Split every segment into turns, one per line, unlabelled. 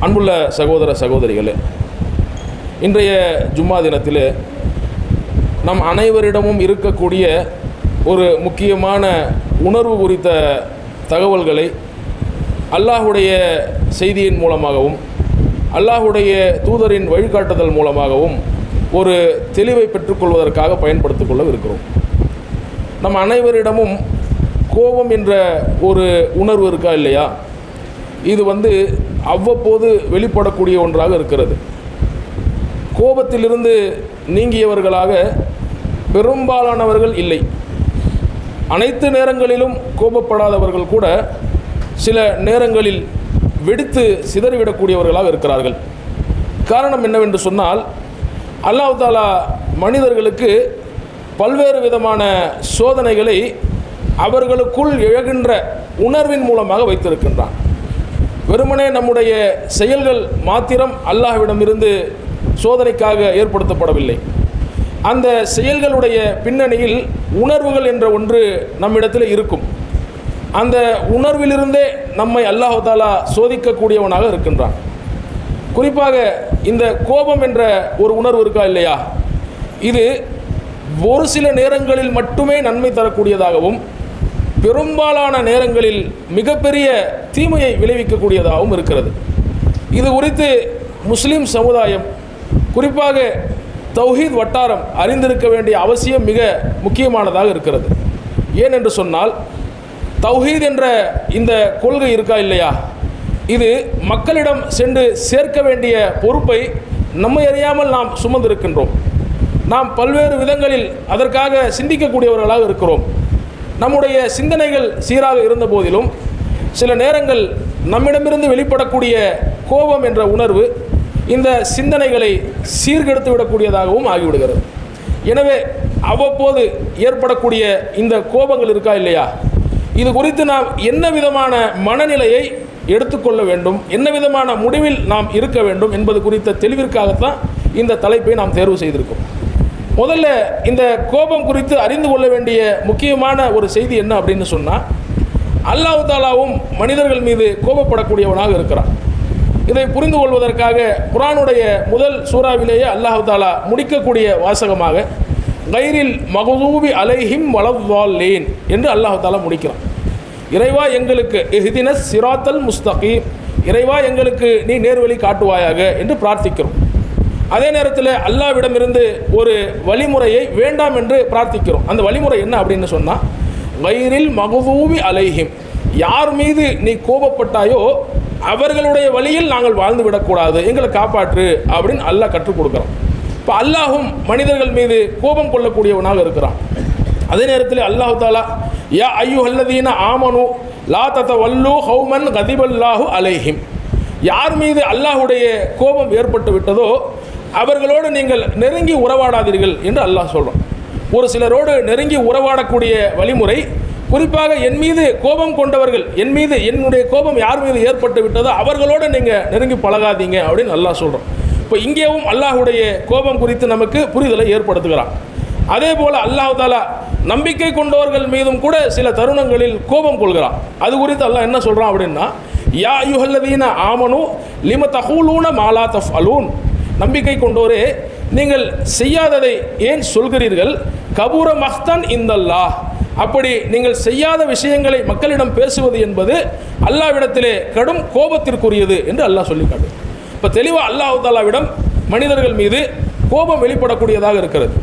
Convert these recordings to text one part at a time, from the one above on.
அன்புள்ள சகோதர சகோதரிகளே இன்றைய ஜும்மா தினத்தில் நம் அனைவரிடமும் இருக்கக்கூடிய ஒரு முக்கியமான உணர்வு குறித்த தகவல்களை அல்லாஹுடைய செய்தியின் மூலமாகவும் அல்லாஹுடைய தூதரின் வழிகாட்டுதல் மூலமாகவும் ஒரு தெளிவை பெற்றுக்கொள்வதற்காக பயன்படுத்திக் கொள்ள இருக்கிறோம் நம் அனைவரிடமும் கோபம் என்ற ஒரு உணர்வு இருக்கா இல்லையா? இது வந்து அவ்வப்போது வெளிப்படக்கூடிய ஒன்றாக இருக்கிறது. கோபத்திலிருந்து நீங்கியவர்களாக பெரும்பாலானவர்கள் இல்லை. அனைத்து நேரங்களிலும் கோபப்படாதவர்கள் கூட சில நேரங்களில் வெடித்து சிதறிவிடக்கூடியவர்களாக இருக்கிறார்கள். காரணம் என்னவென்று சொன்னால் அல்லாஹ் தாலா மனிதர்களுக்கு பல்வேறு விதமான சோதனைகளை அவர்களுக்குள் எழுகின்ற உணர்வின் மூலமாக வைத்திருக்கின்றான். வெறுமனே நம்முடைய செயல்கள் மாத்திரம் அல்லாஹ்விடமிருந்து சோதனைக்காக ஏற்படுத்தப்படவில்லை. அந்த செயல்களுடைய பின்னணியில் உணர்வுகள் என்ற ஒன்று நம்மிடத்தில் இருக்கும். அந்த உணர்விலிருந்தே நம்மை அல்லாஹாலா சோதிக்கக்கூடியவனாக இருக்கின்றான். குறிப்பாக இந்த கோபம் என்ற ஒரு உணர்வு இருக்கா இல்லையா? இது ஒரு சில நேரங்களில் மட்டுமே நன்மை தரக்கூடியதாகவும் பெரும்பாலான நேரங்களில் மிகப்பெரிய தீமையை விளைவிக்கக்கூடியதாகவும் இருக்கிறது. இது குறித்து முஸ்லீம் சமுதாயம் குறிப்பாக தௌஹீத் வட்டாரம் அறிந்திருக்க வேண்டிய அவசியம் மிக முக்கியமானதாக இருக்கிறது. ஏன் என்று சொன்னால் தௌஹீத் என்ற இந்த கொள்கை இருக்கா இல்லையா? இது மக்களிடம் சென்று சேர்க்க வேண்டிய பொறுப்பை நம்மை அறியாமல் நாம் சுமந்திருக்கின்றோம். நாம் பல்வேறு விதங்களில் அதற்காக சிந்திக்கக்கூடியவர்களாக இருக்கிறோம். நம்முடைய சிந்தனைகள் சீராக இருந்த போதிலும் சில நேரங்கள் நம்மிடமிருந்து வெளிப்படக்கூடிய கோபம் என்ற உணர்வு இந்த சிந்தனைகளை சீர்கெடுத்து விடக்கூடியதாகவும் ஆகிவிடுகிறது. எனவே அவ்வப்போது ஏற்படக்கூடிய இந்த கோபங்கள் இருக்கா இல்லையா? இது குறித்து நாம் என்ன விதமான மனநிலையை எடுத்துக்கொள்ள வேண்டும்? என்ன விதமான முடிவில் நாம் இருக்க வேண்டும் என்பது குறித்த தெளிவிற்காகத்தான் இந்த தலைப்பை நாம் தேர்வு செய்திருக்கோம். முதல்ல இந்த கோபம் குறித்து அறிந்து கொள்ள வேண்டிய முக்கியமான ஒரு செய்தி என்ன அப்படின்னு சொன்னால் அல்லாஹு தாலாவும் மனிதர்கள் மீது கோபப்படக்கூடியவனாக இருக்கிறான். இதை புரிந்து கொள்வதற்காக குரானுடைய முதல் சூறாவிலேயே அல்லாஹு தாலா முடிக்கக்கூடிய வாசகமாக கைரில் மகதூபி அலைஹிம் வளவாலேன் என்று அல்லாஹ் தாலா முடிக்கிறான். இறைவா எங்களுக்கு எஹ்தின சிராத்தல் முஸ்தகீம் இறைவா எங்களுக்கு நீ நேர்வழி காட்டுவாயாக என்று பிரார்த்திக்கிறோம். அதே நேரத்தில் அல்லாவிடமிருந்து ஒரு வழிமுறையை வேண்டாம் என்று பிரார்த்திக்கிறோம். அந்த வழிமுறை என்ன அப்படின்னு சொன்னால் வயிறில் மகதூபி அலைஹிம். யார் மீது நீ கோபப்பட்டாயோ அவர்களுடைய வழியில் நாங்கள் வாழ்ந்து விடக்கூடாது. எங்களை காப்பாற்று அப்படின்னு அல்லாஹ் கற்றுக் கொடுக்குறோம் இப்போ அல்லாஹும் மனிதர்கள் மீது கோபம் கொள்ளக்கூடியவனாக இருக்கிறான். அதே நேரத்தில் அல்லாஹு தாலா யா ஐயோ அல்லதீன ஆமனு லா தத்த வல்லு ஹௌமன் கதிபல்லாஹு அலைஹிம். யார் மீது அல்லாஹுடைய கோபம் ஏற்பட்டு விட்டதோ அவர்களோடு நீங்கள் நெருங்கி உறவாடாதீர்கள் என்று அல்லாஹ் சொல்கிறோம் ஒரு சிலரோடு நெருங்கி உறவாடக்கூடிய வழிமுறை குறிப்பாக என் மீது கோபம் கொண்டவர்கள் என் மீது என்னுடைய கோபம் யார் மீது ஏற்பட்டு விட்டதோ அவர்களோடு நீங்கள் நெருங்கி பழகாதீங்க அப்படின்னு அல்லாஹ் சொல்கிறோம் இப்போ இங்கேயும் அல்லாஹுடைய கோபம் குறித்து நமக்கு புரிதலை ஏற்படுத்துகிறான். அதே போல் அல்லாஹ் தாலா நம்பிக்கை கொண்டவர்கள் மீதும் கூட சில தருணங்களில் கோபம் கொள்கிறான். அது குறித்து அல்லாஹ் என்ன சொல்கிறான் அப்படின்னா யா யுஹல்லதீன ஆமனு லிம தஹூலூன மாலா தஃப் அலூன் நம்பிக்கை கொண்டோரே நீங்கள் செய்யாததை ஏன் சொல்கிறீர்கள்? கபூர மஹ்தான் இந்தல்லா அப்படி நீங்கள் செய்யாத விஷயங்களை மக்களிடம் பேசுவது என்பது அல்லாவிடத்திலே கடும் கோபத்திற்குரியது என்று அல்லாஹ் சொல்லி காட்டு இப்போ தெளிவாக அல்லாஹ் தாலாவிடம் மனிதர்கள் மீது கோபம் வெளிப்படக்கூடியதாக இருக்கிறது.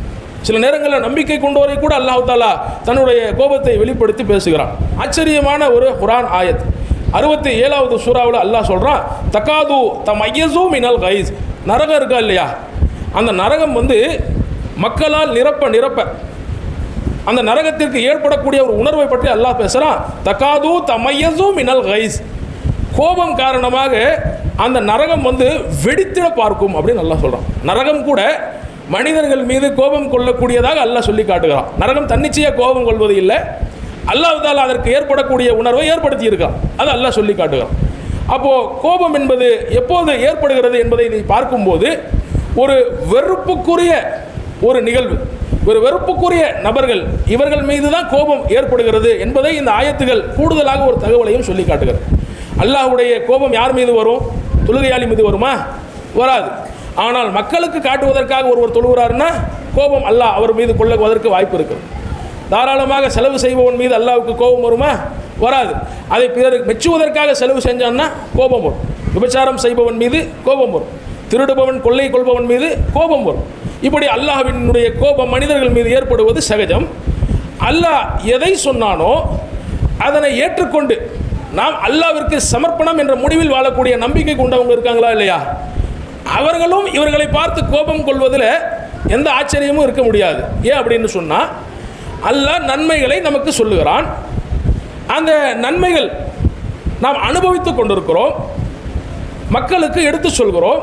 சில நேரங்களில் நம்பிக்கை கொண்டோரை கூட அல்லாஹ் தாலா தன்னுடைய கோபத்தை வெளிப்படுத்தி பேசுகிறான். ஆச்சரியமான ஒரு குரான் ஆயத். அறுபத்தி ஏழாவது சூறாவில் அல்லாஹ் சொல்கிறான் தக்காது தம் ஐயசூ மினல் கைஸ். நரகம் இருக்கா இல்லையா? அந்த நரகம் வந்து மக்களால் நிரப்ப நிரப்ப அந்த நரகத்திற்கு ஏற்படக்கூடிய ஒரு உணர்வை பற்றி அல்லாஹ் பேசுகிறான் தக்காது தமையசு மினல் கைஸ். கோபம் காரணமாக அந்த நரகம் வந்து வெடித்திட பார்க்கும் அப்படின்னு நல்லா சொல்கிறான் நரகம் கூட மனிதர்கள் மீது கோபம் கொள்ளக்கூடியதாக அல்லாஹ் சொல்லி காட்டுகிறான். நரகம் தன்னிச்சையாக கோபம் கொள்வது இல்லை. அல்லாஹ் அதற்கு ஏற்படக்கூடிய உணர்வை ஏற்படுத்தி இருக்கான் அது அல்லாஹ் சொல்லி காட்டுகிறான். அப்போது கோபம் என்பது எப்போது ஏற்படுகிறது என்பதை நீ பார்க்கும்போது ஒரு வெறுப்புக்குரிய ஒரு நிகழ்வு ஒரு வெறுப்புக்குரிய நபர்கள் இவர்கள் மீது தான் கோபம் ஏற்படுகிறது என்பதை இந்த ஆயத்துகள் கூடுதலாக ஒரு தகவலையும் சொல்லி காட்டுகிறது. அல்லாஹ்வுடைய கோபம் யார் மீது வரும்? தொழுகையாளி மீது வருமா? வராது. ஆனால் மக்களுக்கு காட்டுவதற்காக ஒருவர் தொழுகிறாருன்னா கோபம் அல்லாஹ் அவர் மீது கொள்ளுவதற்கு வாய்ப்பு இருக்குது தாராளமாக செலவு செய்பவன் மீது அல்லாவுக்கு கோபம் வருமா? வராது. அதை பிறருக்கு மெச்சுவதற்காக செலவு செஞ்சான்னா கோபம் வரும். விபச்சாரம் செய்பவன் மீது கோபம் வரும். திருடுபவன் கொள்ளை கொள்பவன் மீது கோபம் வரும். இப்படி அல்லாஹ்வினுடைய கோபம் மனிதர்கள் மீது ஏற்படுவது சகஜம். அல்லாஹ் எதை சொன்னானோ அதனை ஏற்றுக்கொண்டு நாம் அல்லாவிற்கு சமர்ப்பணம் என்ற முடிவில் வாழக்கூடிய நம்பிக்கை கொண்டவங்க இருக்காங்களா இல்லையா? அவர்களும் இவர்களை பார்த்து கோபம் கொள்வதில் எந்த ஆச்சரியமும் இருக்க முடியாது. ஏன் அப்படின்னு சொன்னால் அல்லாஹ் நன்மைகளை நமக்கு சொல்லுகிறான். அந்த நன்மைகள் நாம் அனுபவித்துக் கொண்டிருக்கிறோம். மக்களுக்கு எடுத்து சொல்கிறோம்.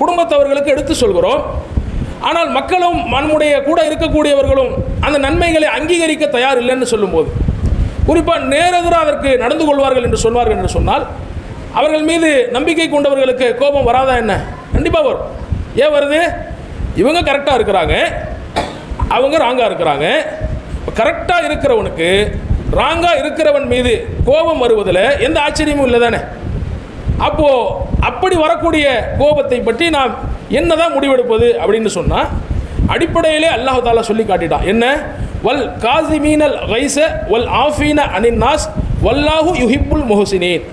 குடும்பத்தவர்களுக்கு எடுத்து சொல்கிறோம். ஆனால் மக்களும் நம்முடைய கூட இருக்கக்கூடியவர்களும் அந்த நன்மைகளை அங்கீகரிக்க தயார் இல்லைன்னு சொல்லும்போது குறிப்பாக நேரெதிராக அதற்கு நடந்து கொள்வார்கள் என்று சொல்வார்கள் என்று சொன்னால் அவர்கள் மீது நம்பிக்கை கொண்டவர்களுக்கு கோபம் வராதா என்ன? கண்டிப்பாக வரும். ஏன் வருது? இவங்க கரெக்டாக இருக்கிறாங்க. அவங்க ராங்காக இருக்கிறாங்க. கரெக்டாக இருக்கிறவனுக்கு ராங்காக இருக்கிறவன் மீது கோபம் வருவதில் எந்த ஆச்சரியமும் இல்லை தானே? அப்போது அப்படி வரக்கூடிய கோபத்தை பற்றி நாம் என்னதான் முடிவெடுப்பது அப்படின்னு சொன்னால் அடிப்படையிலே அல்லாஹ் தாலா சொல்லி காட்டிட்டான். என்ன? வல் காசிமீனல் வைச வல் ஆஃபீன அனின் நாஸ் வல்லாஹு யுஹிப்புல் முஹசினீன்.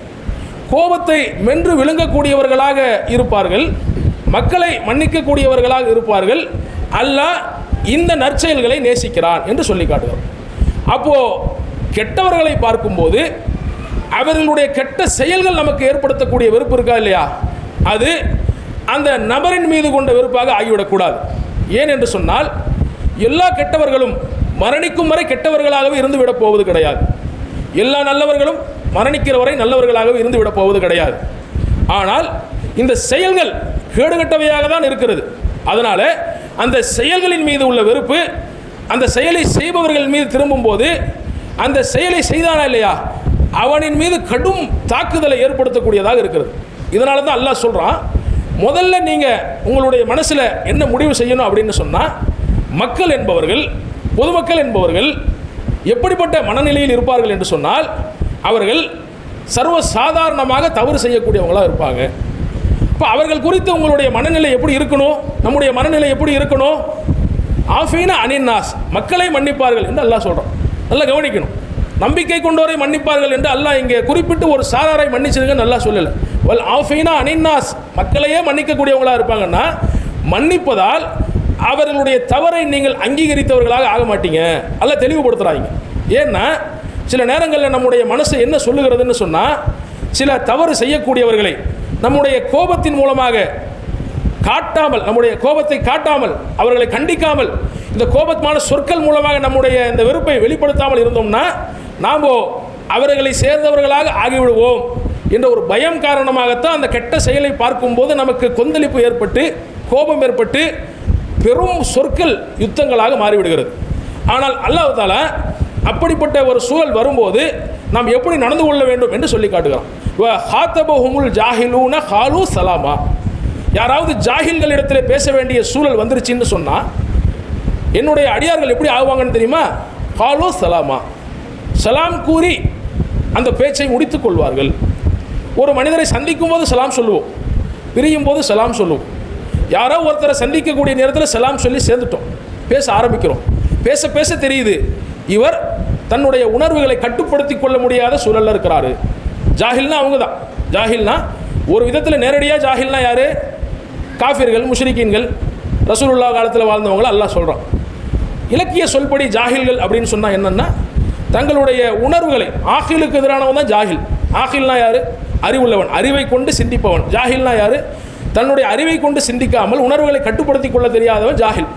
கோபத்தை மென்று விழுங்கக்கூடியவர்களாக இருப்பார்கள் மக்களை மன்னிக்கக்கூடியவர்களாக இருப்பார்கள். அல்லாஹ் இந்த நற்செயல்களை நேசிக்கிறான் என்று சொல்லி காட்டுகிறோம். அப்போ கெட்டவர்களை பார்க்கும்போது அவர்களுடைய கெட்ட செயல்கள் நமக்கு ஏற்படுத்தக்கூடிய வெறுப்பு இருக்கா இல்லையா? அது அந்த நபரின் மீது கொண்ட வெறுப்பாக ஆகிவிடக்கூடாது ஏன் என்று சொன்னால் எல்லா கெட்டவர்களும் மரணிக்கும் வரை கெட்டவர்களாகவே இருந்து விடப் போவது கிடையாது. எல்லா நல்லவர்களும் மரணிக்கிற வரை நல்லவர்களாகவே இருந்து விடப் போவது கிடையாது. ஆனால் இந்த செயல்கள் கேடுகட்டவையாக தான் இருக்கிறது. அதனால அந்த செயல்களின் மீது உள்ள வெறுப்பு அந்த செயலை செய்பவர்கள் மீது திரும்பும்போது அந்த செயலை செய்தானா இல்லையா? அவனின் மீது கடும் தாக்குதலை ஏற்படுத்தக்கூடியதாக இருக்கிறது. இதனால தான் அல்லாஹ் சொல்கிறான் முதல்ல நீங்கள் உங்களுடைய மனசில் என்ன முடிவு செய்யணும்? அப்படின்னு சொன்னால் மக்கள் என்பவர்கள் பொதுமக்கள் என்பவர்கள் எப்படிப்பட்ட மனநிலையில் இருப்பார்கள் என்று சொன்னால் அவர்கள் சர்வ சாதாரணமாக தவறு செய்யக்கூடியவங்களாக இருப்பாங்க. இப்போ அவர்கள் குறித்து உங்களுடைய மனநிலை எப்படி இருக்கணும்? நம்முடைய மனநிலை எப்படி இருக்கணும்? ஆஃபீன அனின்னாஸ்? மக்களை மன்னிப்பார்கள் என்று அல்லாஹ் சொல்கிறோம் நல்லா கவனிக்கணும். நம்பிக்கை கொண்டோரை மன்னிப்பார்கள் என்று அல்லாஹ் இங்கே குறிப்பிட்டு ஒரு சாராரை மன்னிச்சிருங்க நல்லா சொல்லலை. வல் ஆஃபீனா அனின்னாஸ்? மக்களையே மன்னிக்கக்கூடியவங்களாக இருப்பாங்கன்னா மன்னிப்பதால் அவர்களுடைய தவறை நீங்கள் அங்கீகரித்தவர்களாக ஆக மாட்டீங்க. அல்ல தெளிவுபடுத்துகிறாங்க ஏன்னா சில நேரங்களில் நம்முடைய மனசு என்ன சொல்லுகிறதுன்னு சொன்னால் சில தவறு செய்யக்கூடியவர்களை நம்முடைய கோபத்தின் மூலமாக காட்டாமல் நம்முடைய கோபத்தை காட்டாமல் அவர்களை கண்டிக்காமல் இந்த கோபமான சொற்கள் மூலமாக நம்முடைய இந்த வெறுப்பை வெளிப்படுத்தாமல் இருந்தோம்னா நாம் அவர்களை சேர்ந்தவர்களாக ஆகிவிடுவோம் என்ற ஒரு பயம் காரணமாகத்தான் அந்த கெட்ட செயலை பார்க்கும்போது நமக்கு கொந்தளிப்பு ஏற்பட்டு கோபம் ஏற்பட்டு பெரும் சொற்கள் யுத்தங்களாக மாறிவிடுகிறது. ஆனால் அல்லாஹ் அப்படிப்பட்ட ஒரு சூழல் வரும்போது நாம் எப்படி நடந்து கொள்ள வேண்டும் என்று சொல்லி காட்டுகிறோம் ஹாத்தபஹுமுல் ஜாஹிலூன ஹாலு சலாமா. யாராவது ஜாகில்கள் இடத்துல பேச வேண்டிய சூழல் வந்துருச்சுன்னு சொன்னால் என்னுடைய அடியார்கள் எப்படி ஆகுவாங்கன்னு தெரியுமா? ஹாலோ சலாமா. சலாம் கூறி அந்த பேச்சை முடித்து கொள்வார்கள். ஒரு மனிதரை சந்திக்கும் போது சலாம் சொல்லுவோம். பிரியும் போது சலாம் சொல்லுவோம். யாரோ ஒருத்தரை சந்திக்கக்கூடிய நேரத்தில் சலாம் சொல்லி சேர்ந்துட்டோம். பேச ஆரம்பிக்கிறோம். பேச பேச தெரியுது. இவர் தன்னுடைய உணர்வுகளை கட்டுப்படுத்தி கொள்ள முடியாத சூழலில் இருக்கிறாரு. ஜாஹில்னா அவங்க தான் ஜாஹில்னா ஒரு விதத்தில் நேரடியாக ஜாஹில்னா யார்? காஃபிர்கள் முஷ்ரிக்கீன்கள் ரசூலுல்லா காலத்தில் வாழ்ந்தவங்கள எல்லாம் சொல்கிறோம் இலக்கிய சொல்படி ஜாஹில்கள் அப்படின்னு சொன்னால் என்னென்னா தங்களுடைய உணர்வுகளை ஆகிலுக்கு எதிரானவன் தான் ஜாஹில். ஆகில்னா யார்? அறிவுள்ளவன் அறிவை கொண்டு சிந்திப்பவன். ஜாஹில்னா யார்? தன்னுடைய அறிவை கொண்டு சிந்திக்காமல் உணர்வுகளை கட்டுப்படுத்தி கொள்ள தெரியாதவன் ஜாஹில்.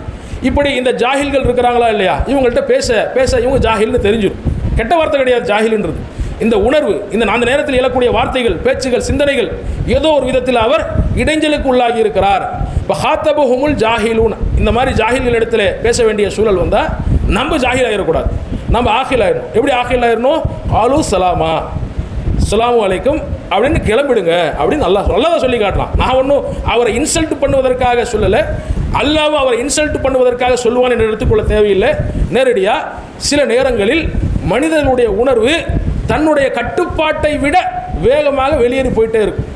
இப்படி இந்த ஜாஹில்கள் இருக்கிறாங்களா இல்லையா? இவங்கள்ட்ட பேச பேச இவங்க ஜாஹில்னு தெரிஞ்சிடும் கெட்ட வார்த்தை கிடையாது ஜாஹில்ன்றது. இந்த உணர்வு இந்த அந்த நேரத்தில் எழக்கூடிய வார்த்தைகள் பேச்சுகள் சிந்தனைகள் ஏதோ ஒரு விதத்தில் அவர் இடைஞ்சலுக்கு உள்ளாகி இருக்கிறார். இப்போ ஹாத்தபு ஹுமுல் ஜாஹிலூன் இந்த மாதிரி ஜாஹில்கள் இடத்துல பேச வேண்டிய சூழல் வந்தால் நம்ம ஜாஹில் ஆகிடக்கூடாது நம்ம ஆகில் ஆயிடணும். எப்படி ஆகில் ஆயிடணும்? ஆலு சலாமா சலாமு அலைக்கும் அப்படின்னு கிளம்பிடுங்க. அப்படின்னு நல்லா நல்லதாக சொல்லி காட்டலாம் நான் ஒன்றும் அவரை இன்சல்ட் பண்ணுவதற்காக சொல்லலை. அல்லாவும் அவரை இன்சல்ட் பண்ணுவதற்காக சொல்லுவான் என்று எடுத்துக்கொள்ள தேவையில்லை. நேரடியாக சில நேரங்களில் மனிதர்களுடைய உணர்வு தன்னுடைய கட்டுப்பாட்டை விட வேகமாக வெளியேறி போயிட்டே இருக்கும்.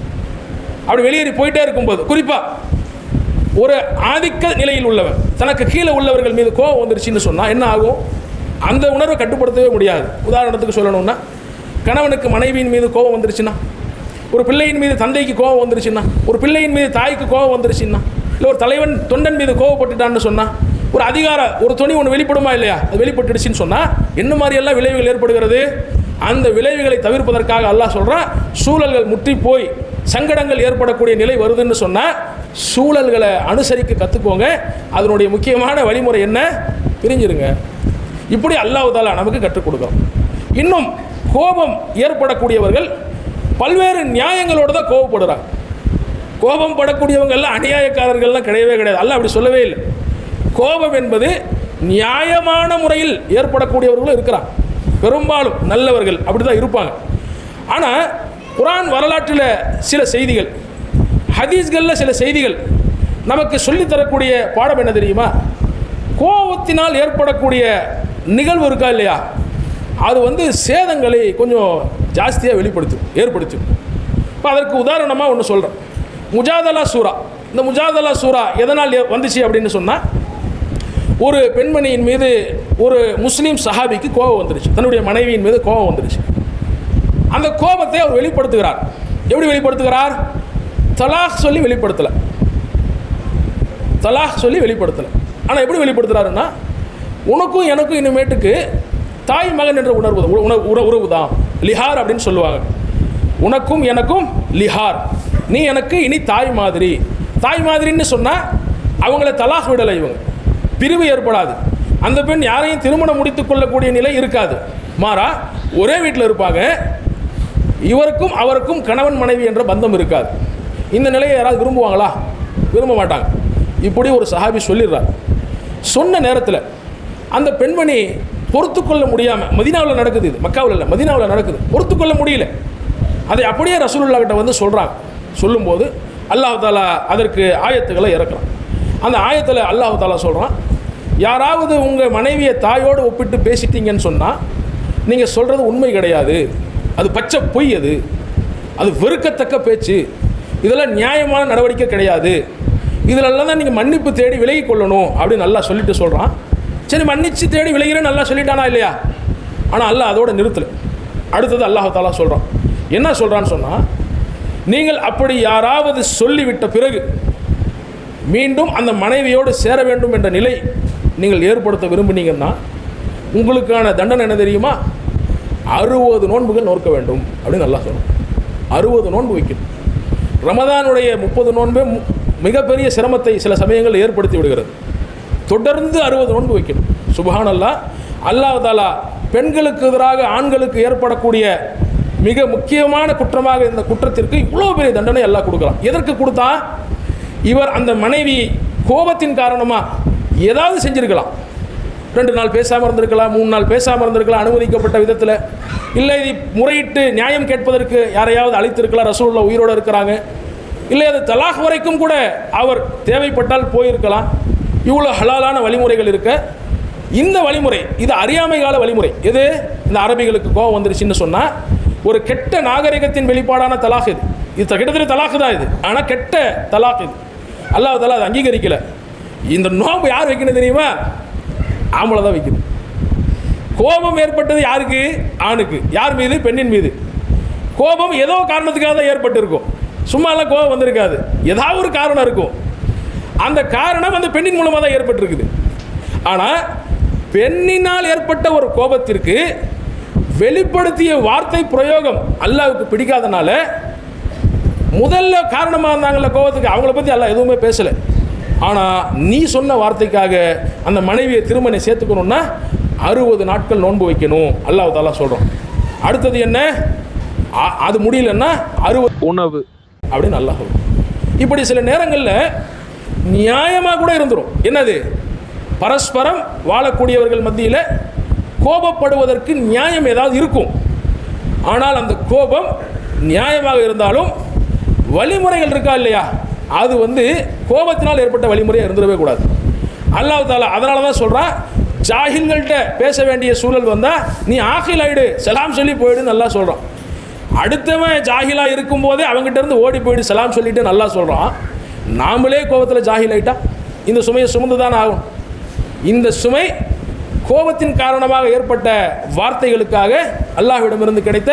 அப்படி வெளியேறி போயிட்டே இருக்கும்போது குறிப்பாக ஒரு ஆதிக்க நிலையில் உள்ளவன் தனக்கு கீழே உள்ளவர்கள் மீது கோபம் வந்துருச்சுன்னு சொன்னால் என்ன ஆகும்? அந்த உணர்வை கட்டுப்படுத்தவே முடியாது. உதாரணத்துக்கு சொல்லணும்னா கணவனுக்கு மனைவியின் மீது கோபம் வந்துருச்சுன்னா ஒரு பிள்ளையின் மீது தந்தைக்கு கோபம் வந்துருச்சுன்னா ஒரு பிள்ளையின் மீது தாய்க்கு கோபம் வந்துருச்சுன்னா இல்லை ஒரு தலைவன் தொண்டன் மீது கோபப்பட்டுட்டான்னு சொன்னால் ஒரு அதிகார ஒரு துணி ஒன்று வெளிப்படுமா இல்லையா? அது வெளிப்பட்டுடுச்சுன்னு சொன்னால் என்ன மாதிரியெல்லாம் விளைவுகள் ஏற்படுகிறது? அந்த விளைவுகளை தவிர்ப்பதற்காக அல்லாஹ் சொல்கிறான் சூழல்கள் முற்றி போய் சங்கடங்கள் ஏற்படக்கூடிய நிலை வருதுன்னு சொன்னால் சூழல்களை அனுசரிக்க கற்றுக்கோங்க அதனுடைய முக்கியமான வழிமுறை என்ன? பிரிஞ்சிருங்க. இப்படி அல்லாஹ் நமக்கு கற்றுக் கொடுக்கும் இன்னும் கோபம் ஏற்படக்கூடியவர்கள் பல்வேறு நியாயங்களோடு தான் கோபப்படுறாங்க கோபம் படக்கூடியவங்க எல்லாம் அநியாயக்காரர்கள்லாம் கிடையவே கிடையாது. அல்ல அப்படி சொல்லவே இல்லை. கோபம் என்பது நியாயமான முறையில் ஏற்படக்கூடியவர்களும் இருக்கிறான் பெரும்பாலும் நல்லவர்கள் அப்படி தான் இருப்பாங்க. ஆனால் குரான் வரலாற்றில் சில செய்திகள் ஹதீஸ்களில் சில செய்திகள் நமக்கு சொல்லித் தரக்கூடிய பாடம் என்ன தெரியுமா? கோபத்தினால் ஏற்படக்கூடிய நிகழ்வு இருக்கா இல்லையா? அது வந்து சேதங்களை கொஞ்சம் ஜாஸ்தியாக வெளிப்படுத்தும் ஏற்படுத்தும். இப்போ அதற்கு உதாரணமாக ஒன்று சொல்கிறேன் முஜாதலா சூரா. இந்த முஜாதலா சூரா எதனால் ஏ- வந்துச்சு அப்படின்னு சொன்னால் ஒரு பெண்மணியின் மீது ஒரு முஸ்லீம் சஹாபிக்கு கோபம் வந்துருச்சு. தன்னுடைய மனைவியின் மீது கோபம் வந்துருச்சு. அந்த கோபத்தை அவர் வெளிப்படுத்துகிறார். எப்படி வெளிப்படுத்துகிறார்? தலாக் சொல்லி வெளிப்படுத்தலை. தலாக் சொல்லி வெளிப்படுத்தலை. ஆனால் எப்படி வெளிப்படுத்துகிறாருன்னா உனக்கும் எனக்கும் இனிமேட்டுக்கு தாய் மகன் என்ற உணர்வு உணவு உற- உறவு தான் லிஹார் அப்படின்னு சொல்லுவாங்க. உனக்கும் எனக்கும் லிஹார். நீ எனக்கு இனி தாய் மாதிரி. தாய் மாதிரின்னு சொன்னால் அவங்கள தலாக் விடலை இவங்க. பிரிவு ஏற்படாது. அந்த பெண் யாரையும் திருமணம் முடித்துக் கொள்ளக்கூடிய நிலை இருக்காது. மாறா ஒரே வீட்டில் இருப்பாங்க. இவருக்கும் அவருக்கும் கணவன் மனைவி என்ற பந்தம் இருக்காது. இந்த நிலையை யாராவது விரும்புவாங்களா? விரும்ப மாட்டாங்க. இப்படி ஒரு சஹாபி சொல்லிடுறார். சொன்ன நேரத்தில் அந்த பெண்மணி பொறுத்து கொள்ள முடியாமல் மதினாவில் நடக்குது இது. மக்காவில் இல்லை மதினாவில் நடக்குது. பொறுத்து கொள்ள முடியல. அதை அப்படியே ரசூலுல்லா கிட்ட வந்து சொல்கிறாங்க சொல்லும்போது அல்லாஹ் தாலா அதற்கு ஆயத்துக்களை இறக்குறான். அந்த ஆயத்தில் அல்லாஹ் தாலா சொல்கிறான் யாராவது உங்கள் மனைவியை தாயோடு ஒப்பிட்டு பேசிட்டீங்கன்னு சொன்னால் நீங்கள் சொல்கிறது உண்மை கிடையாது. அது பச்சை பொய் அது. அது வெறுக்கத்தக்க பேச்சு. இதெல்லாம் நியாயமான நடவடிக்கை கிடையாது. இதிலெல்லாம் தான் நீங்கள் மன்னிப்பு தேடி விலகி கொள்ளணும் அப்படின்னு நல்லா சொல்லிட்டு சொல்கிறான் சரி மன்னிச்சு தேடி விலகிறேன்னு நல்லா சொல்லிட்டானா இல்லையா? ஆனால் அல்லாஹ் அதோட நிறுத்தலை. அடுத்தது அல்லாஹாலா சொல்கிறான் என்ன சொல்கிறான்னு சொன்னால் நீங்கள் அப்படி யாராவது சொல்லிவிட்ட பிறகு மீண்டும் அந்த மனைவியோடு சேர வேண்டும் என்ற நிலை நீங்கள் ஏற்படுத்த விரும்புனீங்கன்னா உங்களுக்கான தண்டனை என்ன தெரியுமா? அறுபது நோன்புகள் நோக்க வேண்டும் அப்படின்னு நல்லா சொல்லணும் அறுபது நோன்பு வைக்கணும். ரமதானுடைய முப்பது நோன்பே மிகப்பெரிய சிரமத்தை சில சமயங்கள் ஏற்படுத்தி விடுகிறது. தொடர்ந்து அறுபது நோன்பு வைக்கணும். சுபஹான் அல்லாஹ் அல்லாஹ் தாலா பெண்களுக்கு எதிராக ஆண்களுக்கு ஏற்படக்கூடிய மிக முக்கியமான குற்றமாக இந்த குற்றத்திற்கு இவ்வளோ பெரிய தண்டனை எல்லாம் கொடுக்கலாம். எதற்கு கொடுத்தா? இவர் அந்த மனைவி கோபத்தின் காரணமாக ஏதாவது செஞ்சுருக்கலாம். ரெண்டு நாள் பேசாமல் இருந்திருக்கலாம் மூணு நாள் பேசாமல் இருந்திருக்கலாம் அனுமதிக்கப்பட்ட விதத்தில். இல்லை இது முறையிட்டு நியாயம் கேட்பதற்கு யாரையாவது அழைத்திருக்கலாம் ரசூலில் உயிரோடு இருக்கிறாங்க. இல்லை அது தலாக் வரைக்கும் கூட அவர் தேவைப்பட்டால் போயிருக்கலாம். இவ்வளோ ஹலாலான வழிமுறைகள் இருக்க. இந்த வழிமுறை இது அறியாமை கால வழிமுறை. எது? இந்த அரபிகளுக்கு கோபம் வந்துருச்சுன்னு சொன்னால் ஒரு கெட்ட நாகரிகத்தின் வெளிப்பாடான தலாக் இது. இது த- கிட்டத்தட்ட தலாக்கு தான் இது. ஆனால் கெட்ட தலாக் இது. அல்லாஹ் தலா அதை அங்கீகரிக்கலை. இந்த நோம்பு யார் வைக்கணும் தெரியுமா? ஆம்பளை தான் வைக்கணும் கோபம் ஏற்பட்டது யாருக்கு? ஆணுக்கு. யார் மீது? பெண்ணின் மீது. கோபம் ஏதோ காரணத்துக்காக தான் ஏற்பட்டிருக்கும். சும்மாலாம் கோபம் வந்திருக்காது. ஏதாவது ஒரு காரணம் இருக்கும். அந்த காரணம் அந்த பெண்ணின் மூலமாக தான் ஏற்பட்டிருக்குது. ஆனால் பெண்ணினால் ஏற்பட்ட ஒரு கோபத்திற்கு வெளிப்படுத்திய வார்த்தை பிரயோகம் அல்லாவுக்கு பிடிக்காதனால முதல்ல காரணமாக இருந்தாங்கல்ல கோபத்துக்கு. அவங்கள பற்றி அல்லாஹ் எதுவுமே பேசலை. ஆனால் நீ சொன்ன வார்த்தைக்காக அந்த மனைவியை திருமணி சேர்த்துக்கணும்னா அறுபது நாட்கள் நோன்பு வைக்கணும். அல்லாஹ் தாலா சொல்கிறோம் அடுத்தது என்ன? அது முடியலன்னா அறுபது உணவு. அப்படின்னு நல்லா சொல்றோம் இப்படி சில நேரங்களில் நியாயமாக கூட இருந்துரும். என்னது? பரஸ்பரம் வாழக்கூடியவர்கள் மத்தியில் கோபப்படுவதற்கு நியாயம் ஏதாவது இருக்கும். ஆனால் அந்த கோபம் நியாயமாக இருந்தாலும் வழிமுறைகள் இருக்கா இல்லையா? அது வந்து கோபத்தினால் ஏற்பட்ட வழிமுறையாக இருந்துடவே கூடாது. அல்லாஹ் தாலா அதனால தான் சொல்கிறான் ஜாகில்கள்கிட்ட பேச வேண்டிய சூழல் வந்தால் நீ ஆகில் ஆயிடு செலாம் சொல்லி போயிடுன்னு நல்லா சொல்கிறான் அடுத்தவன் ஜாகிலா இருக்கும்போதே அவங்ககிட்ட இருந்து ஓடி போயிடு செலாம் சொல்லிட்டு நல்லா சொல்கிறான் நாமளே கோபத்தில் ஜாகில் ஆயிட்டா இந்த சுமையை சுமந்து தான் ஆகும் இந்த சுமை கோபத்தின் காரணமாக ஏற்பட்ட வார்த்தைகளுக்காக அல்லாஹ்விடமிருந்து கிடைத்த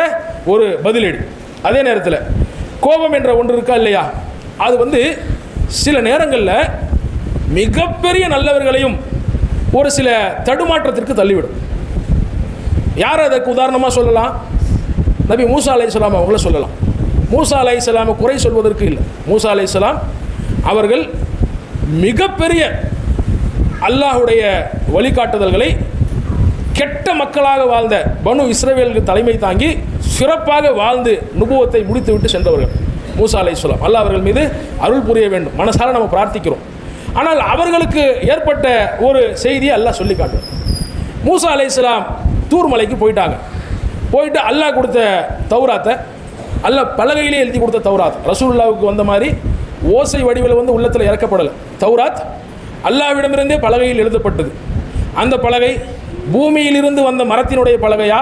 ஒரு பதிலீடு. அதே நேரத்தில் கோபம் என்ற ஒன்று இருக்கா இல்லையா? அது வந்து சில நேரங்களில் மிகப்பெரிய நல்லவர்களையும் ஒரு சில தடுமாற்றத்திற்கு தள்ளிவிடும். யார் அதற்கு உதாரணமாக சொல்லலாம்? நபி மூசா அலை இஸ்லாம் அவங்கள சொல்லலாம். மூசா அலை இஸ்லாமை குறை சொல்வதற்கு இல்லை. மூசா அலை இஸ்லாம் அவர்கள் மிகப்பெரிய அல்லாஹுடைய வழிகாட்டுதல்களை கெட்ட மக்களாக வாழ்ந்த பனு இஸ்ரவேலுக்கு தலைமை தாங்கி சிறப்பாக வாழ்ந்து நுபுவத்தை முடித்துவிட்டு சென்றவர்கள். மூசா அலை சொல்லாம் அல்ல அவர்கள் மீது அருள் புரிய வேண்டும். மனசார நம்ம பிரார்த்திக்கிறோம். ஆனால் அவர்களுக்கு ஏற்பட்ட ஒரு செய்தியை அல்லாஹ் சொல்லி காட்டுவார் மூசா அலை இஸ்லாம் தூர்மலைக்கு போயிட்டாங்க. போயிட்டு அல்லாஹ் கொடுத்த தௌராத்தை அல்லாஹ் பலகையிலே எழுதி கொடுத்த தௌராத். ரசூல்லாவுக்கு வந்த மாதிரி ஓசை வடிவில் வந்து உள்ளத்தில் இறக்கப்படலை. தௌராத் அல்லாவிடமிருந்தே பலகையில் எழுதப்பட்டது. அந்த பலகை பூமியிலிருந்து வந்த மரத்தினுடைய பலகையா?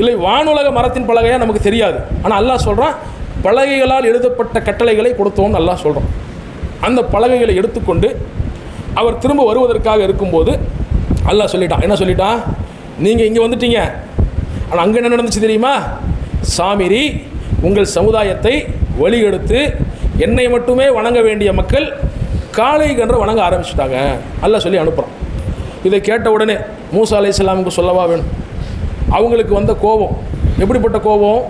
இல்லை வானுலக மரத்தின் பலகையா? நமக்கு தெரியாது. ஆனால் அல்லாஹ் சொல்கிறான் பலகைகளால் எழுதப்பட்ட கட்டளைகளை கொடுத்தோம்னு நல்லா சொல்கிறோம் அந்த பலகைகளை எடுத்துக்கொண்டு அவர் திரும்ப வருவதற்காக இருக்கும்போது அல்லாஹ் சொல்லிட்டான். என்ன சொல்லிட்டான்? நீங்கள் இங்கே வந்துட்டீங்க. ஆனால் அங்கே என்ன நடந்துச்சு தெரியுமா? சாமிரி உங்கள் சமுதாயத்தை வழிகெடுத்து என்னை மட்டுமே வணங்க வேண்டிய மக்கள் காளை கன்று வணங்க ஆரம்பிச்சிட்டாங்க. அல்ல சொல்லி அனுப்புகிறான் இதை கேட்ட உடனே மூசா அலை இஸ்லாமுக்கு சொல்லவா வேணும்? அவங்களுக்கு வந்த கோபம். எப்படிப்பட்ட கோபம்?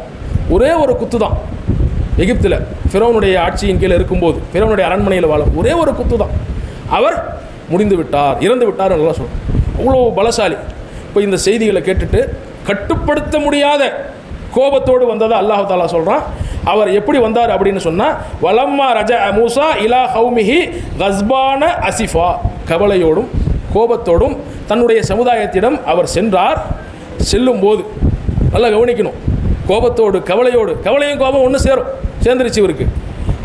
ஒரே ஒரு குத்து தான் எகிப்தில் ஃபிரோனுடைய ஆட்சியின் கீழே இருக்கும்போது ஃபிரோனுடைய அரண்மனையில் வாழும் ஒரே ஒரு குத்து தான். அவர் முடிந்து விட்டார் இறந்து விட்டார் நல்லா சொல்கிறோம் அவ்வளோ பலசாலி. இப்போ இந்த செய்திகளை கேட்டுட்டு கட்டுப்படுத்த முடியாத கோபத்தோடு வந்ததை அல்லாஹ் தாலா சொல்கிறான் அவர் எப்படி வந்தார் அப்படின்னு சொன்னால் வலம்மா ரஜ மூசா இலா ஹவுமிஹி கஸ்பான அசிஃபா. கவலையோடும் கோபத்தோடும் தன்னுடைய சமுதாயத்திடம் அவர் சென்றார். செல்லும் போது நல்லா கவனிக்கணும். கோபத்தோடு கவலையோடு கவலையும் கோபம் ஒன்று சேரும். சேர்ந்துருச்சு இவருக்கு.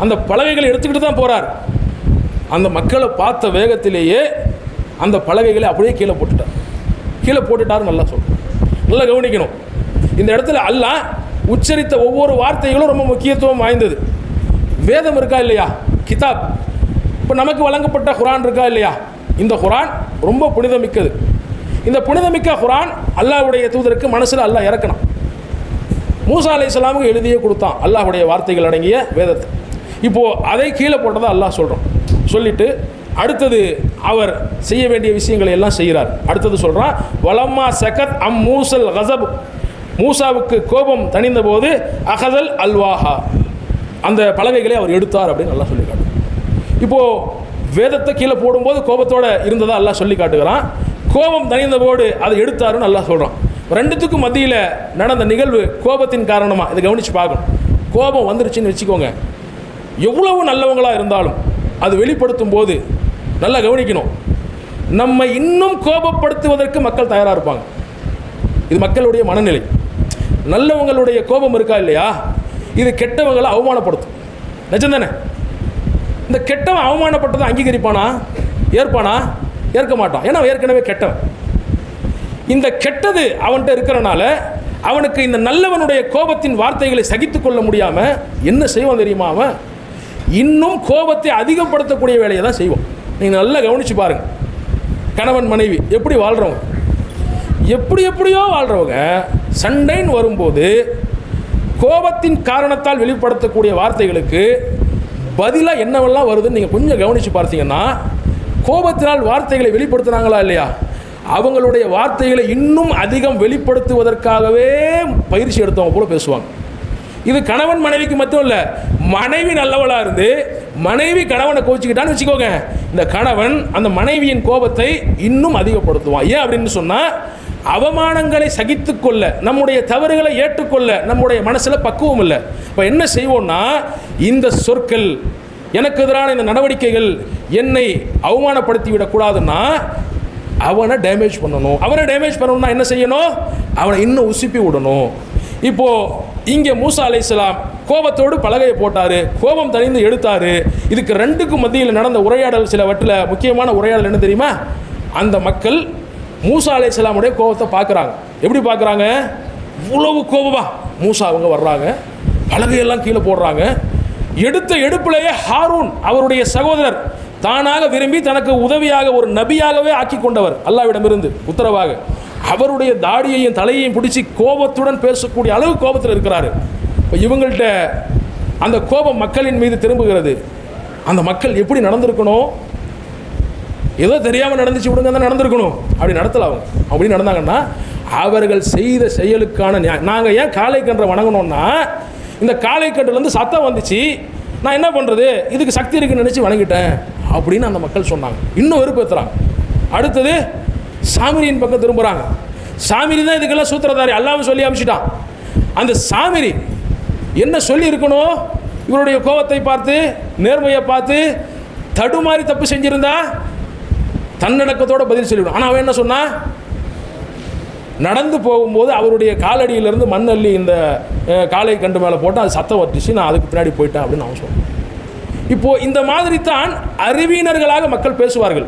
அந்த பலகைகளை எடுத்துக்கிட்டு தான் போகிறார் அந்த மக்களை பார்த்த வேகத்திலேயே அந்த பலகைகளை அப்படியே கீழே போட்டுட்டார். கீழே போட்டுட்டாரு நல்லா சொல்கிறேன் நல்லா கவனிக்கணும். இந்த இடத்துல அல்லாஹ் உச்சரித்த ஒவ்வொரு வார்த்தைகளும் ரொம்ப முக்கியத்துவம் வாய்ந்தது. வேதம் இருக்கா இல்லையா? கிதாப். இப்போ நமக்கு வழங்கப்பட்ட குரான் இருக்கா இல்லையா? இந்த குரான் ரொம்ப புனிதமிக்கது. இந்த புனிதமிக்க குரான் அல்லாவுடைய தூதருக்கு மனசில் அல்லா இறக்கணும். மூசா அலை இஸ்லாமுக்கு எழுதியே கொடுத்தான். அல்லாஹுடைய வார்த்தைகள் அடங்கிய வேதத்தை. இப்போது அதை கீழே போட்டதை அல்லாஹ் சொல்கிறோம் சொல்லிட்டு அடுத்தது அவர் செய்ய வேண்டிய விஷயங்களை எல்லாம் செய்கிறார். அடுத்தது சொல்கிறான் வலம்மா சகத் அம் மூசல் ஹசப் மூசாவுக்கு கோபம் தணிந்த போது அகதல் அல்வாஹா. அந்த பலகைகளை அவர் எடுத்தார் அப்படின்னு நல்லா சொல்லி காட்டுறான் இப்போது வேதத்தை கீழே போடும்போது கோபத்தோடு இருந்ததாக எல்லாம் சொல்லி காட்டுகிறான். கோபம் தணிந்த போடு அதை எடுத்தாருன்னு நல்லா சொல்கிறான் ரெண்டுத்துக்கும் மத்தியில் நடந்த நிகழ்வு கோபத்தின் காரணமாக இதை கவனித்து பார்க்கணும். கோபம் வந்துருச்சுன்னு வச்சுக்கோங்க. எவ்வளவு நல்லவங்களாக இருந்தாலும் அது வெளிப்படுத்தும் போது நல்லா கவனிக்கணும். நம்ம இன்னும் கோபப்படுத்துவதற்கு மக்கள் தயாராக இருப்பாங்க. இது மக்களுடைய மனநிலை. நல்லவங்களுடைய கோபம் இருக்கா இல்லையா? இது கெட்டவங்களை அவமானப்படுத்தும். நிஜம் தானே? இந்த கெட்டவன் அவமானப்பட்டதை அங்கீகரிப்பானா? ஏற்பானா? ஏற்க மாட்டான். ஏன்னா ஏற்கனவே கெட்டவன். இந்த கெட்டது அவன்கிட்ட இருக்கிறனால அவனுக்கு இந்த நல்லவனுடைய கோபத்தின் வார்த்தைகளை சகித்து கொள்ள முடியாமல் என்ன செய்வான் தெரியுமா அவன்? இன்னும் கோபத்தை அதிகப்படுத்தக்கூடிய வேலையை தான் செய்வான். நீங்கள் நல்லா கவனித்து பாருங்கள் கணவன் மனைவி எப்படி வாழ்கிறவங்க எப்படி எப்படியோ வாழ்கிறவங்க சண்டைன்னு வரும்போது கோபத்தின் காரணத்தால் வெளிப்படுத்தக்கூடிய வார்த்தைகளுக்கு பதிலாக என்னவெல்லாம் வருதுன்னு நீங்கள் கொஞ்சம் கவனித்து பார்த்தீங்கன்னா கோபத்தினால் வார்த்தைகளை வெளிப்படுத்துனாங்களா இல்லையா? அவங்களுடைய வார்த்தைகளை இன்னும் அதிகம் வெளிப்படுத்துவதற்காகவே பயிற்சி எடுத்தவங்க போல பேசுவாங்க. இது கணவன் மனைவிக்கு மட்டும் இல்லை மனைவி நல்லவளாக இருந்து மனைவி கணவனை கோச்சிக்கிட்டான்னு வச்சுக்கோங்க. இந்த கணவன் அந்த மனைவியின் கோபத்தை இன்னும் அதிகப்படுத்துவான். ஏன் அப்படின்னு சொன்னால் அவமானங்களை சகித்துக்கொள்ள நம்முடைய தவறுகளை ஏற்றுக்கொள்ள நம்முடைய மனசில் பக்குவம் இல்லை. இப்போ என்ன செய்வோம்னா இந்த சொற்கள் எனக்கு எதிரான இந்த நடவடிக்கைகள் என்னை அவமானப்படுத்தி விடக்கூடாதுன்னா அவனை டேமேஜ் பண்ணணும். அவனை டேமேஜ் பண்ணணும்னா என்ன செய்யணும்? அவனை இன்னும் உசுப்பி விடணும். இப்போது இங்கே மூசா அலைஹிஸ்ஸலாம் கோபத்தோடு பலகையை போட்டார். கோபம் தணிந்து எடுத்தார். இதுக்கு ரெண்டுக்கும் மத்தியில் நடந்த உரையாடல் சில வட்டில் முக்கியமான உரையாடல் என்ன தெரியுமா? அந்த மக்கள் மூசா அலைஹிஸ்ஸலாமுடைய கோபத்தை பார்க்குறாங்க. எப்படி பார்க்குறாங்க? இவ்வளவு கோபமாக மூசா அவங்க வர்றாங்க. பலகையெல்லாம் கீழே போடுறாங்க. எடுத்த எடுப்பிலேயே ஹாரூன் அவருடைய சகோதரர் தானாக விரும்பி தனக்கு உதவியாக ஒரு நபியாகவே ஆக்கி கொண்டவர் அல்லாவிடமிருந்து உத்தரவாக. அவருடைய தாடியையும் தலையையும் பிடிச்சி கோபத்துடன் பேசக்கூடிய அளவு கோபத்தில் இருக்கிறாரு. இப்போ இவங்கள்ட்ட அந்த கோபம் மக்களின் மீது திரும்புகிறது. அந்த மக்கள் எப்படி நடந்திருக்கணும்? ஏதோ தெரியாமல் நடந்துச்சு விடுங்க தான் நடந்திருக்கணும். அப்படி நடத்தல அவங்க. அப்படி நடந்தாங்கன்னா அவர்கள் செய்த செயலுக்கான நாங்கள் ஏன் காளை கன்றை வணங்கணும்னா இந்த காளை கன்றுலேருந்து சத்தம் வந்துச்சு. நான் என்ன பண்ணுறது இதுக்கு சக்தி இருக்குன்னு நினச்சி வணங்கிட்டேன். அப்படின்னு அந்த மக்கள் சொன்னாங்க. இன்னும் வெறுப்பேற்றுறாங்க அடுத்தது சாமிரியின் பக்கம் திரும்புகிறாங்க சாமிரி தான் இதுக்கெல்லாம் சூத்திரதாரி. அல்லாமல் சொல்லி அமிச்சிட்டான். அந்த சாமிரி என்ன சொல்லி இருக்கணும் இவருடைய கோபத்தை பார்த்து நேர்மையை பார்த்து தடுமாறி தப்பு செஞ்சிருந்தா தன்னடக்கத்தோட பதில் சொல்லிவிடும். ஆனால் அவன் என்ன சொன்னான் நடந்து போகும்போது அவருடைய காலடியிலேருந்து மண் அள்ளி இந்த காலை கண்டு மேலே போட்டு அது சத்தம் வந்துச்சு நான் அதுக்கு பின்னாடி போயிட்டேன் அப்படின்னு அவன் சொன்னான். இப்போ இந்த மாதிரி தான் அறிவியினர்களாக மக்கள் பேசுவார்கள்.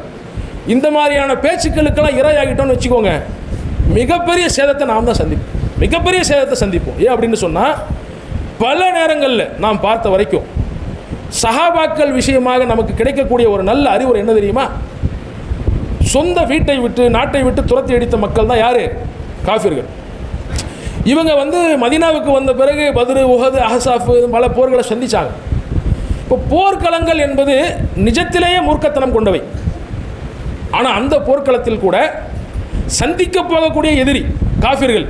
இந்த மாதிரியான பேச்சுக்களுக்கெல்லாம் இரையாகிட்டோம்னு வச்சுக்கோங்க. மிகப்பெரிய சேதத்தை நாம் தான் சந்திப்போம். மிகப்பெரிய சேதத்தை சந்திப்போம். ஏன் அப்படின்னு சொன்னால் பல நேரங்களில் நாம் பார்த்த வரைக்கும் சஹாபாக்கள் விஷயமாக நமக்கு கிடைக்கக்கூடிய ஒரு நல்ல அறிவுரை என்ன தெரியுமா? சொந்த வீட்டை விட்டு நாட்டை விட்டு துரத்தி அடித்த மக்கள் தான் யார்? காஃபிர்கள். இவங்க வந்து மதினாவுக்கு வந்த பிறகு பத்ரு உஹது அஹசாஃபு பல போர்களை சந்திச்சாங்க. இப்போ போர்க்களங்கள் என்பது நிஜத்திலேயே மூர்க்கத்தனம் கொண்டவை. ஆனால் அந்த போர்க்களத்தில் கூட சந்திக்க போகக்கூடிய எதிரி காஃபிர்கள்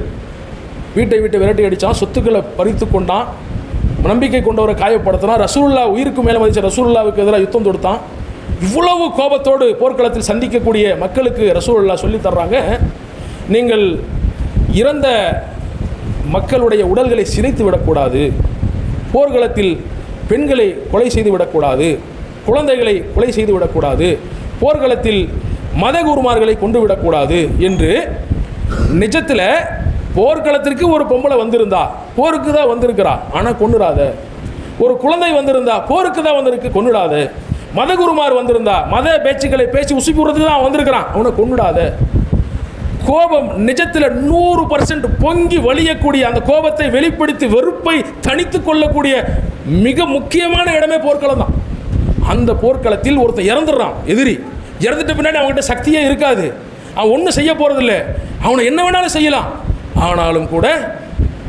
வீட்டை விட்டு விரட்டி அடித்தான் சொத்துக்களை பறித்து கொண்டான் நம்பிக்கை கொண்டவரை காயப்படுத்தினான் ரசூல்லா உயிருக்கு மேலே மதித்த ரசூல்லாவுக்கு எதிராக யுத்தம் தொடுத்தான். இவ்வளவு கோபத்தோடு போர்க்களத்தில் சந்திக்கக்கூடிய மக்களுக்கு ரசூல்லா சொல்லித் தர்றாங்க. நீங்கள் இறந்த மக்களுடைய உடல்களை சிதைத்து விடக்கூடாது. போர்க்களத்தில் பெண்களை கொலை செய்து விடக்கூடாது குழந்தைகளை கொலை செய்து விடக்கூடாது மத மதகுருமார்களை கொண்டு விடக்கூடாது என்று நிஜத்தில் போர்க்களத்திற்கு ஒரு பொம்பளை வந்திருந்தா போருக்கு தான் வந்திருக்கிறா. ஆனால் கொண்டுடாத ஒரு குழந்தை வந்திருந்தா போருக்கு தான் வந்திருக்கு கொண்டுடாத மதகுருமார் வந்திருந்தா மத பேச்சுக்களை பேசி உசுப்பி தான் வந்திருக்கிறான். அவனை கொண்டுடாத கோபம் நிஜத்தில் நூறு பர்சன்ட் பொங்கி வழியக்கூடிய அந்த கோபத்தை வெளிப்படுத்தி வெறுப்பை தனித்து கொள்ளக்கூடிய மிக முக்கியமான இடமே போர்க்களம் தான். அந்த போர்க்களத்தில் ஒருத்தன் இறந்துடுறான் எதிரி. இறந்துட்ட பின்னாடி அவன்கிட்ட சக்தியே இருக்காது. அவன் ஒன்றும் செய்ய போகிறதில்ல அவனை என்ன வேணாலும் செய்யலாம். ஆனாலும் கூட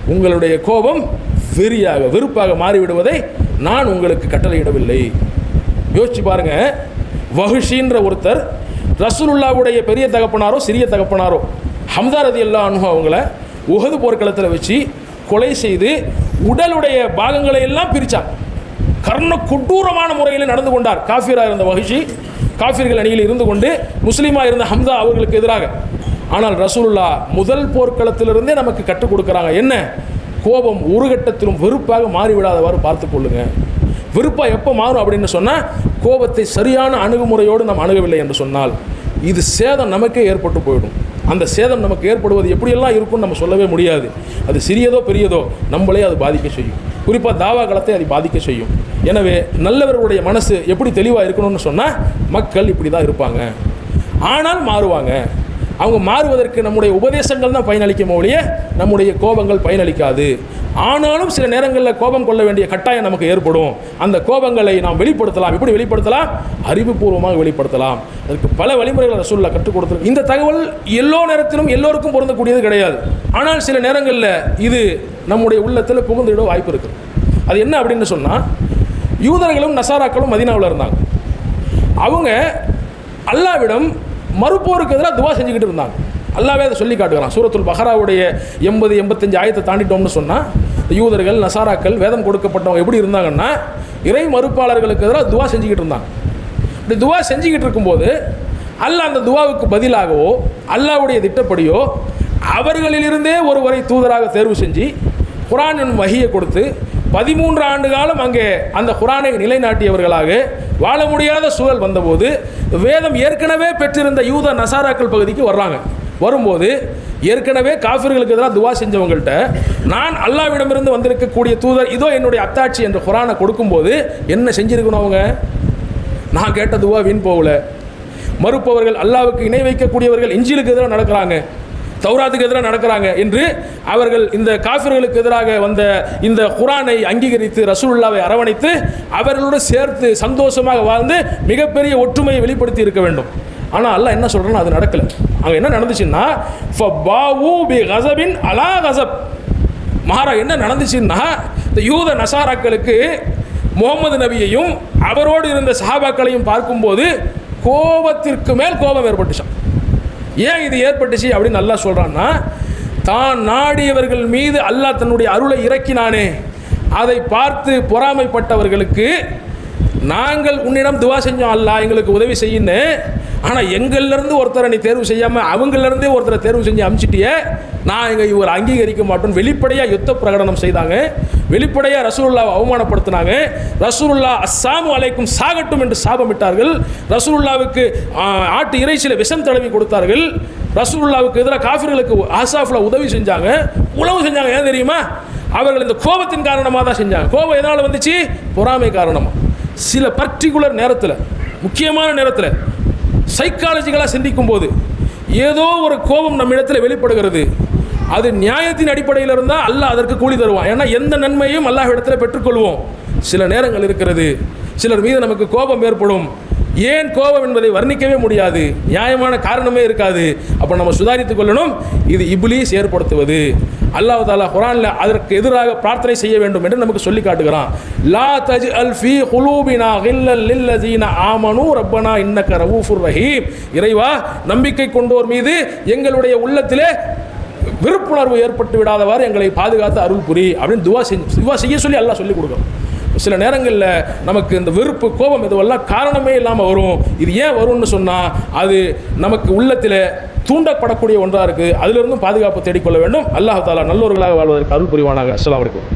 உங்களுடைய கோபம் வெறியாக வெறுப்பாக மாறிவிடுவதை நான் உங்களுக்கு கட்டளையிடவில்லை. யோசிச்சு பாருங்க. வகுஷின்ற ஒருத்தர் ரசூலுல்லாவுடைய பெரிய தகப்பனாரோ சிறிய தகப்பனாரோ ஹம்தாரதி ரதி அனுபவங்களை உகது போர்க்களத்தில் வச்சு கொலை செய்து உடலுடைய பாகங்களை எல்லாம் பிரித்தார் கர்ண கொடூரமான முறையில் நடந்து கொண்டார். காஃபிராக இருந்த வஹிஷி காஃபிர்கள் அணியில் இருந்து கொண்டு முஸ்லீமாக இருந்த ஹம்தா அவர்களுக்கு எதிராக. ஆனால் ரசூலுல்லா முதல் போர்க்களத்திலிருந்தே நமக்கு கற்றுக் கொடுக்குறாங்க. என்ன? கோபம் ஒரு கட்டத்திலும் வெறுப்பாக மாறிவிடாதவாறு பார்த்து கொள்ளுங்க. வெறுப்பாக எப்போ மாறும் அப்படின்னு சொன்னால் கோபத்தை சரியான அணுகுமுறையோடு நாம் அணுகவில்லை என்று சொன்னால். இது சேதம் நமக்கே ஏற்பட்டு போயிடும். அந்த சேதம் நமக்கு ஏற்படுவது எப்படியெல்லாம் இருக்கும்னு நம்ம சொல்லவே முடியாது. அது சிறியதோ பெரியதோ நம்மளே அது பாதிக்க செய்யும். குறிப்பாக தாவா காலத்தை அது பாதிக்க செய்யும். எனவே நல்லவர்களுடைய மனசு எப்படி தெளிவாக இருக்கணும்னு சொன்னால் மக்கள் இப்படி தான் இருப்பாங்க. ஆனால் மாறுவாங்க. அவங்க மாறுவதற்கு நம்முடைய உபதேசங்கள் தான் பயனளிக்கும் ஒழிய நம்முடைய கோபங்கள் பயனளிக்காது. ஆனாலும் சில நேரங்களில் கோபம் கொள்ள வேண்டிய கட்டாயம் நமக்கு ஏற்படும். அந்த கோபங்களை நாம் வெளிப்படுத்தலாம். எப்படி வெளிப்படுத்தலாம்? அறிவுபூர்வமாக வெளிப்படுத்தலாம். அதற்கு பல வழிமுறைகளை ரசூலில் கற்றுக் கொடுத்து இந்த தகவல் எல்லோ நேரத்திலும் எல்லோருக்கும் பொருந்தக்கூடியது கிடையாது. ஆனால் சில நேரங்களில் இது நம்முடைய உள்ளத்தில் புகுந்துவிட வாய்ப்பு இருக்குது அது என்ன அப்படின்னு சொன்னால் யூதர்களும் நசாராக்களும் மதினாவில் இருந்தாங்க. அவங்க அல்லாவிடம் மறுப்போருக்கு எதிராக துவா செஞ்சுக்கிட்டு இருந்தாங்க. அல்லாவே அதை சொல்லி காட்டுகிறான். சூரத்துல் பஹராவுடைய எண்பது எண்பத்தஞ்சு ஆயத்தை தாண்டிட்டோம்னு சொன்னால் யூதர்கள் நசாராக்கள் வேதம் கொடுக்கப்பட்டவங்க எப்படி இருந்தாங்கன்னா இறை மறுப்பாளர்களுக்கு எதிராக துவா செஞ்சுக்கிட்டு இருந்தாங்க. இப்படி துவா செஞ்சுக்கிட்டு இருக்கும்போது அல்லாஹ் அந்த துவாவுக்கு பதிலாகவோ அல்லாவுடைய திட்டப்படியோ அவர்களிலிருந்தே ஒருவரை தூதராக தேர்வு செஞ்சு குரான் என்னும் வகியை கொடுத்து பதிமூன்று ஆண்டு காலம் அங்கே அந்த குரானை நிலைநாட்டியவர்களாக வாழ முடியாத சூழல் வந்தபோது வேதம் ஏற்கனவே பெற்றிருந்த யூத நசாராக்கள் பகுதிக்கு வர்றாங்க. வரும்போது ஏற்கனவே காஃபிர்களுக்கு எதிராக துவா செஞ்சவங்கள்ட்ட நான் அல்லாவிடமிருந்து வந்திருக்கக்கூடிய தூதர் இதோ என்னுடைய அத்தாட்சி என்ற குரானை கொடுக்கும்போது என்ன செஞ்சிருக்கணும் அவங்க? நான் கேட்ட துவா வீண் போகல. மறுப்பவர்கள் அல்லாவுக்கு இணை வைக்கக்கூடியவர்கள் இஞ்சிலுக்கு எதிராக நடக்கிறாங்க. தௌராத்துக்கு எதிராக நடக்கிறாங்க என்று அவர்கள் இந்த காஃபிர்களுக்கு எதிராக வந்த இந்த குரானை அங்கீகரித்து ரசூல்லாவை அரவணைத்து அவர்களோடு சேர்த்து சந்தோஷமாக வாழ்ந்து மிகப்பெரிய ஒற்றுமையை வெளிப்படுத்தி இருக்க வேண்டும். ஆனால் அல்ல என்ன சொல்கிறேன்னா அது நடக்கலை. அங்கே என்ன நடந்துச்சுன்னா பி கசபின் அலா கசப் மாறா என்ன நடந்துச்சுன்னா இந்த யூத நசாராக்களுக்கு முகமது நபியையும் அவரோடு இருந்த சஹாபாக்களையும் பார்க்கும்போது கோபத்திற்கு மேல் கோபம் ஏற்பட்டுச்சான் ஏன் இது ஏற்பட்டுச்சு அப்படின்னு நல்லா சொல்கிறான்னா தான் நாடியவர்கள் மீது அல்லாஹ் தன்னுடைய அருளை இறக்கினானே. அதை பார்த்து பொறாமைப்பட்டவர்களுக்கு நாங்கள் உன்னிடம் துவா செஞ்சோம் அல்லாஹ் எங்களுக்கு உதவி செய்யுன்னு. ஆனால் எங்கள்லேருந்து ஒருத்தரை நீ தேர்வு செய்யாமல் அவங்கள்லேருந்தே ஒருத்தரை தேர்வு செஞ்சு அமுச்சிட்டியே? நான் எங்கள் இவர் அங்கீகரிக்க மாட்டோம் வெளிப்படையாக யுத்த பிரகடனம் செய்தாங்க. வெளிப்படையாக ரசூல்லாவை அவமானப்படுத்தினாங்க. ரசூல்லா அஸ்ஸாமு அலைக்கும் சாகட்டும் என்று சாபமிட்டார்கள். ரசூல்லாவுக்கு ஆட்டு இறைச்சியில் விஷம் தடவி கொடுத்தார்கள். ரசூல்லாவுக்கு எதிராக காஃபிர்களுக்கு ஆசாஃபில் உதவி செஞ்சாங்க. உழவு செஞ்சாங்க ஏன் தெரியுமா? அவர்கள் இந்த கோபத்தின் காரணமாக தான் செஞ்சாங்க. கோபம் எதனால் வந்துச்சு? பொறாமை காரணமாக சில பர்டிகுலர் நேரத்தில் முக்கியமான நேரத்தில் சைக்காலஜிக்கலாக சிந்திக்கும் போது ஏதோ ஒரு கோபம் நம்ம இடத்துல வெளிப்படுகிறது. அது நியாயத்தின் அடிப்படையில் இருந்தால் அல்லாஹ் அதற்கு கூலி தருவான். ஏன்னா எந்த நன்மையும் அல்லாஹ் இடத்துல பெற்றுக்கொள்வோம். சில நேரங்கள் இருக்கிறது. சிலர் மீது நமக்கு கோபம் ஏற்படும். ஏன் கோபம் என்பதை வர்ணிக்கவே முடியாது. நியாயமான காரணமே இருக்காது. அப்போ நம்ம சுதாரித்துக் கொள்ளணும். இது இப்லீஸ் ஏற்படுத்துவது. அல்லாஹ் தாலா குரானில் அதற்கு எதிராக பிரார்த்தனை செய்ய வேண்டும் என்று நமக்கு சொல்லி காட்டுகிறான். லா தஜ் அல் ஃபி ஹுலூபினா கில்லல் ஆமனு ரப்பனா இன்னக்க ரவூஃபுர் ரஹீம். இறைவா நம்பிக்கை கொண்டோர் மீது எங்களுடைய உள்ளத்திலே விருப்புணர்வு ஏற்பட்டு விடாதவாறு எங்களை பாதுகாத்து அருள் புரி அப்படின்னு துவா செஞ்சு துவா செய்ய சொல்லி அல்லாஹ் சொல்லிக் கொடுக்கும் சில நேரங்களில் நமக்கு இந்த வெறுப்பு கோபம் இதுவெல்லாம் காரணமே இல்லாமல் வரும். இது ஏன் வரும்னு சொன்னால் அது நமக்கு உள்ளத்தில் தூண்டப்படக்கூடிய ஒன்றாக இருக்குது அதிலிருந்தும் பாதுகாப்பு தேடிக்கொள்ள வேண்டும். அல்லாஹ் தாலா நல்லவர்களாக வாழ்வதற்கு அருள் புரிவானாக. அஸ்லாம் அலைக்கும்.